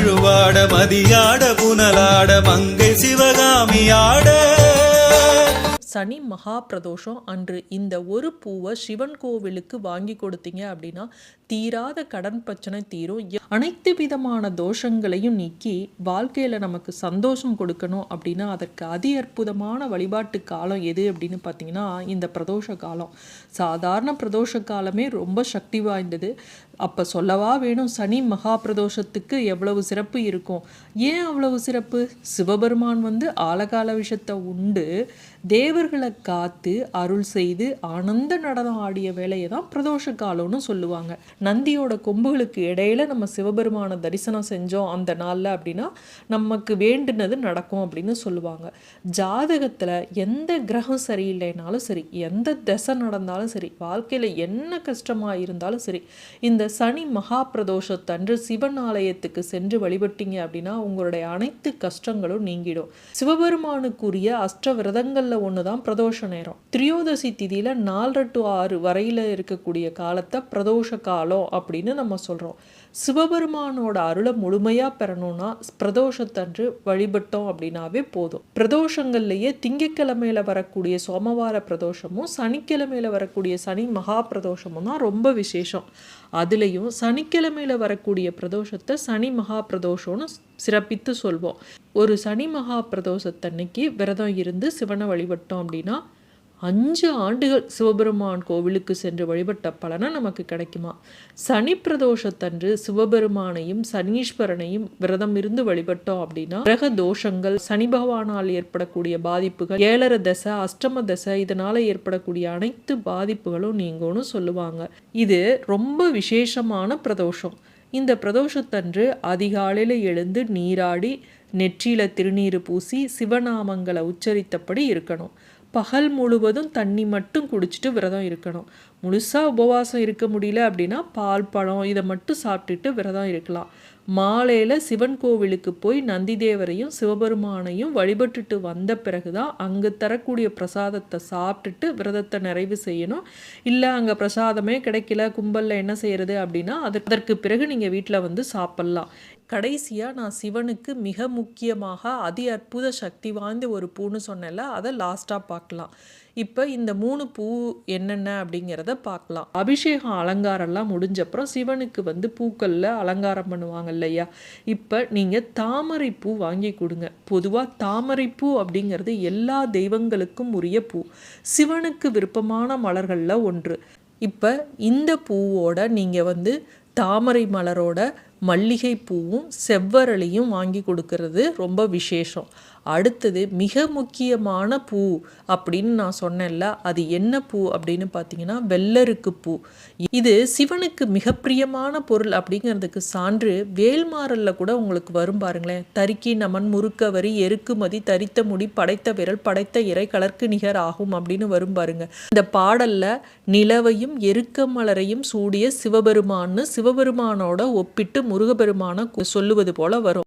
மழுவாட மதியாட புனலாட மங்கை சிவகாமியாட சனி மகா பிரதோஷம் அன்று இந்த ஒரு பூவை சிவன் கோவிலுக்கு வாங்கி கொடுத்தீங்க அப்படின்னா தீராத கடன் பிரச்சனை தீரும். அனைத்து விதமான தோஷங்களையும் நீக்கி வாழ்க்கையில் நமக்கு சந்தோஷம் கொடுக்கணும் அப்படின்னா அதற்கு அதி அற்புதமான வழிபாட்டு காலம் எது அப்படின்னு பார்த்தீங்கன்னா இந்த பிரதோஷ காலம். சாதாரண பிரதோஷ காலமே ரொம்ப சக்தி வாய்ந்தது. அப்போ சொல்லவா வேணும்? சனி மகா பிரதோஷத்துக்கு எவ்வளவு சிறப்பு இருக்கும்? ஏன் அவ்வளவு சிறப்பு? சிவபெருமான் வந்து ஆலகால விஷத்தை உண்டு. தேவர்களை காத்து அருள் செய்து ஆனந்த நடனம் ஆடிய வேலையை தான் பிரதோஷ காலம்னு சொல்லுவாங்க. நந்தியோட கொம்புகளுக்கு இடையில நம்ம சிவபெருமானை தரிசனம் செஞ்சோம் அந்த நாளில் அப்படின்னா நமக்கு வேண்டுனது நடக்கும் அப்படின்னு சொல்லுவாங்க. ஜாதகத்தில் எந்த கிரகம் சரியில்லைனாலும் சரி எந்த திசை நடந்தாலும் சரி வாழ்க்கையில் என்ன கஷ்டமாக இருந்தாலும் சரி இந்த சனி மகா பிரதோஷத்தன்று சிவன் ஆலயத்துக்கு சென்று வழிபட்டீங்க அப்படின்னா உங்களுடைய அனைத்து கஷ்டங்களும் நீங்கிடும். சிவபெருமானுக்குரிய அஷ்ட விரதங்களில் ஒன்று தான் பிரதோஷ நேரம். திரியோதசி திதியில் நாலரை டு ஆறு வரையில் இருக்கக்கூடிய காலத்தை பிரதோஷ காலம் அப்படின்னு நம்ம சொல்கிறோம் சிவபெருமானோட அருளை முழுமையாக பெறணும்னா பிரதோஷத்தன்று வழிபட்டோம் அப்படின்னாவே போதும். பிரதோஷங்கள்லேயே திங்கட்கிழமையில வரக்கூடிய சோமவார பிரதோஷமும் சனிக்கிழமையில வரக்கூடிய சனி மகா பிரதோஷமும் தான் ரொம்ப விசேஷம். அதுலேயும் சனிக்கிழமையில் வரக்கூடிய பிரதோஷத்தை சனி மகா பிரதோஷம்னு சிறப்பித்து சொல்வோம். ஒரு சனி மகா பிரதோஷத்தன்னைக்கு விரதம் இருந்து சிவனை வழிபட்டோம் அப்படின்னா அஞ்சு ஆண்டுகள் சிவபெருமான் கோவிலுக்கு சென்று வழிபட்ட பலனை நமக்கு கிடைக்குமா? சனி பிரதோஷத்தன்று சிவபெருமானையும் சனீஸ்வரனையும் விரதம் இருந்து வழிபட்டோம் அப்படின்னா கிரக தோஷங்கள் சனி பகவானால் ஏற்படக்கூடிய பாதிப்புகள் ஏழரை தசை அஷ்டம தசை இதனால ஏற்படக்கூடிய அனைத்து பாதிப்புகளும் நீங்கும்னு சொல்லுவாங்க. இது ரொம்ப விசேஷமான பிரதோஷம். இந்த பிரதோஷத்தன்று அதிகாலையில் எழுந்து நீராடி நெற்றியில திருநீர் பூசி சிவநாமங்களை உச்சரித்தபடி இருக்கணும். பகல் முழுவதும் தண்ணி மட்டும் குடிச்சிட்டு விரதம் இருக்கணும். முழுசாக உபவாசம் இருக்க முடியல அப்படின்னா பால் பழம் இதை மட்டும் சாப்பிட்டுட்டு விரதம் இருக்கலாம். மாலையில் சிவன் கோவிலுக்கு போய் நந்திதேவரையும் சிவபெருமானையும் வழிபட்டுட்டு வந்த பிறகு தான் அங்கே தரக்கூடிய பிரசாதத்தை சாப்பிட்டுட்டு விரதத்தை நிறைவு செய்யணும். இல்லை அங்கே பிரசாதமே கிடைக்கல கும்பலில் என்ன செய்கிறது அப்படின்னா அது அதற்கு பிறகு நீங்கள் வீட்டில் வந்து சாப்பிட்லாம். கடைசியாக நான் சிவனுக்கு மிக முக்கியமாக அதி அற்புத சக்தி வாய்ந்த ஒரு பூன்னு சொன்னல அதை லாஸ்ட்டாக பார்க்கலாம். இப்போ இந்த மூணு பூ என்னென்ன அப்படிங்கிறத பார்க்கலாம். அபிஷேகம் அலங்காரம்லாம் முடிஞ்சப்புறம் சிவனுக்கு வந்து பூக்களில் அலங்காரம் பண்ணுவாங்க இல்லையா? இப்போ நீங்கள் தாமரை பூ வாங்கி கொடுங்க. பொதுவாக தாமரை பூ அப்படிங்கிறது எல்லா தெய்வங்களுக்கும் உரிய பூ. சிவனுக்கு விருப்பமான மலர்களில் ஒன்று. இப்போ இந்த பூவோட நீங்கள் வந்து தாமரை மலரோட மல்லிகை பூவும் செவ்வரளியும் வாங்கி கொடுக்கறது ரொம்ப விசேஷம். அடுத்தது மிக முக்கியமான பூ அப்படின்னு நான் சொன்னேன்ல அது என்ன பூ அப்படின்னு பார்த்தீங்கன்னா வெள்ளருக்கு பூ. இது சிவனுக்கு மிக பிரியமான பொருள் அப்படிங்கிறதுக்கு சான்று வேல்மாறல்ல கூட உங்களுக்கு வரும் பாருங்களேன். தரிக்கி நமன் முறுக்கவரி எருக்குமதி தரித்த முடி படைத்த விரல் படைத்த இறை கலர்க்கு நிகர் ஆகும் அப்படின்னு வரும் பாருங்க. இந்த பாடல்ல நிலவையும் எருக்க மலரையும் சூடிய சிவபெருமான்னு சிவபெருமானோட ஒப்பிட்டு முருகபெருமான சொல்லுவது போல வரும்.